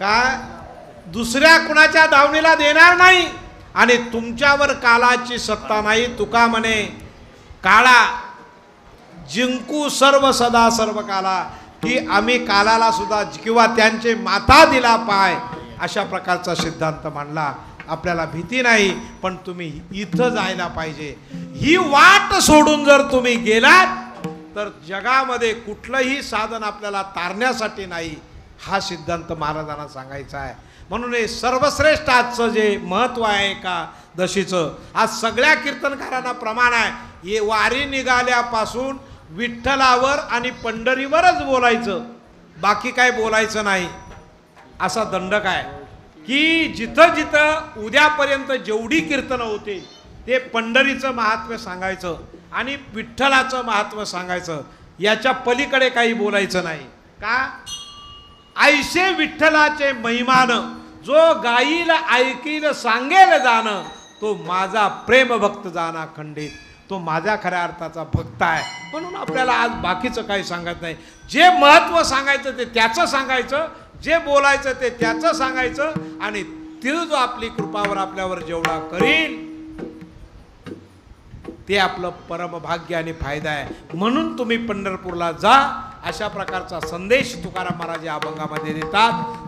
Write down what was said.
का दुसऱ्या कुणाच्या दावणीला देणार नाही. आणि तुमच्यावर कालाची सत्ता नाही. तुका म्हणे काळा जिंकू सर्व सदा सर्व काला. की आम्ही कालाला सुद्धा किंवा त्यांचे माता दिला पाय. अशा प्रकारचा सिद्धांत मांडला. आपल्याला भीती नाही पण तुम्ही इथं जायला पाहिजे. ही वाट सोडून जर तुम्ही गेलात तर जगामध्ये कुठलंही साधन आपल्याला तारण्यासाठी नाही. हा सिद्धांत महाराजांना सांगायचा आहे. म्हणून हे सर्वश्रेष्ठ आजचं जे महत्त्व आहे का दशीचं आज सगळ्या कीर्तनकारांना प्रमाण आहे. हे वारी निघाल्यापासून विठ्ठलावर आणि पंढरीवरच बोलायचं. बाकी काय बोलायचं नाही. असा दंडक आहे की जिथं जिथं उद्यापर्यंत जेवढी कीर्तनं होते ते पंढरीचं महात्म्य सांगायचं आणि विठ्ठलाचं महात्म्य सांगायचं. याच्या पलीकडे काही बोलायचं नाही. का? ऐशे विठ्ठलाचे महिमान जो गाईल ऐकील सांगेल जाणं तो माझा प्रेम भक्त जाणा खंडित तो माझ्या खऱ्या अर्थाचा भक्त आहे. म्हणून आपल्याला आज बाकीचं काही सांगत नाही. जे महत्त्व सांगायचं ते त्याचं सांगायचं जे बोलायचं ते त्याचं सांगायचं आणि तिळ जो आपली कृपावर आपल्यावर जेवढा करील ते आपलं परमभाग्य आणि फायदा आहे. म्हणून तुम्ही पंढरपूरला जा अशा प्रकारचा संदेश तुकाराम महाराज या अभंगामध्ये देतात.